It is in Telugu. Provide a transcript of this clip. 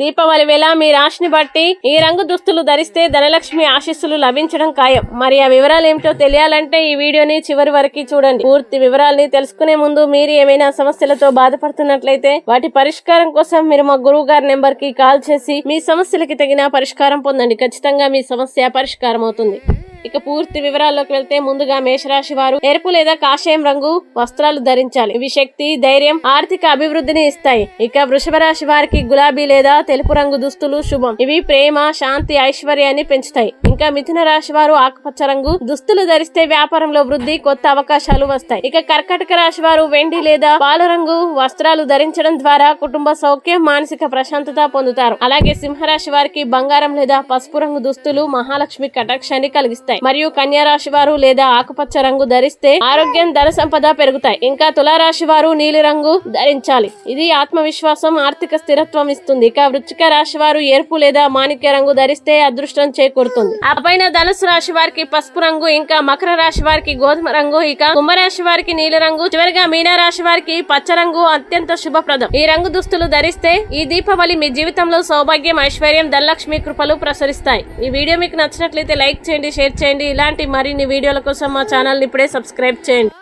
దీపావళి వేళ మీ రాశిని బట్టి ఈ రంగు దుస్తులు ధరిస్తే ధనలక్ష్మి ఆశీస్సులు లభించడం ఖాయం. మరి ఆ వివరాలు ఏమిటో తెలియాలంటే ఈ వీడియోని చివరి వరకు చూడండి. పూర్తి వివరాల్ని తెలుసుకునే ముందు మీరు ఏమైనా సమస్యలతో బాధపడుతున్నట్లయితే వాటి పరిష్కారం కోసం మీరు మా గురువు గారి నెంబర్కి కాల్ చేసి మీ సమస్యలకి తగిన పరిష్కారం పొందండి. ఖచ్చితంగా మీ సమస్య పరిష్కారం అవుతుంది ఇక పూర్తి వివరాల్లోకి వెళ్తే ముందుగా మేషరాశి వారు ఎరుపు లేదా కాషాయం రంగు వస్త్రాలు ధరించాలి. ఇవి శక్తి ధైర్యం ఆర్థిక అభివృద్ధిని ఇస్తాయి. ఇక వృషభ రాశి వారికి గులాబీ లేదా తెలుపు రంగు దుస్తులు శుభం. ఇవి ప్రేమ శాంతి ఐశ్వర్యాన్ని పెంచుతాయి. ఇంకా మిథున రాశి వారు ఆకుపచ్చ రంగు దుస్తులు ధరిస్తే వ్యాపారంలో వృద్ధి కొత్త అవకాశాలు వస్తాయి. ఇక కర్కటక రాశి వారు వెండి లేదా పాలు రంగు వస్త్రాలు ధరించడం ద్వారా కుటుంబ సౌఖ్యం మానసిక ప్రశాంతత పొందుతారు. అలాగే సింహరాశి వారికి బంగారం లేదా పసుపు రంగు దుస్తులు మహాలక్ష్మి కటాక్షాన్ని కలిగిస్తాయి. మరియు కన్యా రాశి వారు లేదా ఆకుపచ్చ రంగు ధరిస్తే ఆరోగ్యం ధన సంపద పెరుగుతాయి. ఇంకా తులారాశి వారు నీలి రంగు ధరించాలి. ఇది ఆత్మవిశ్వాసం ఆర్థిక స్థిరత్వం ఇస్తుంది. ఇక వృచ్చిక రాశి వారు ఎరుపు లేదా మాణిక్య రంగు ధరిస్తే అదృష్టం చేకూరుతుంది. ఆ పైన ధనుసు రాశి వారికి పసుపు రంగు ఇంకా మకర రాశి వారికి గోధుమ రంగు ఇక కుంభరాశి వారికి నీలి రంగు చివరిగా మీనా రాశి వారికి పచ్చ రంగు అత్యంత శుభప్రదం. ఈ రంగు దుస్తులు ధరిస్తే ఈ దీపావళి మీ జీవితంలో సౌభాగ్యం ఐశ్వర్యం ధనలక్ష్మి కృపలు ప్రసరిస్తాయి. ఈ వీడియో మీకు నచ్చినట్లయితే లైక్ చేయండి షేర్ చేయండి. ఇలాంటి మరిన్ని వీడియోల కోసం మా ఛానల్ని ఇప్పుడే సబ్స్క్రైబ్ చేయండి.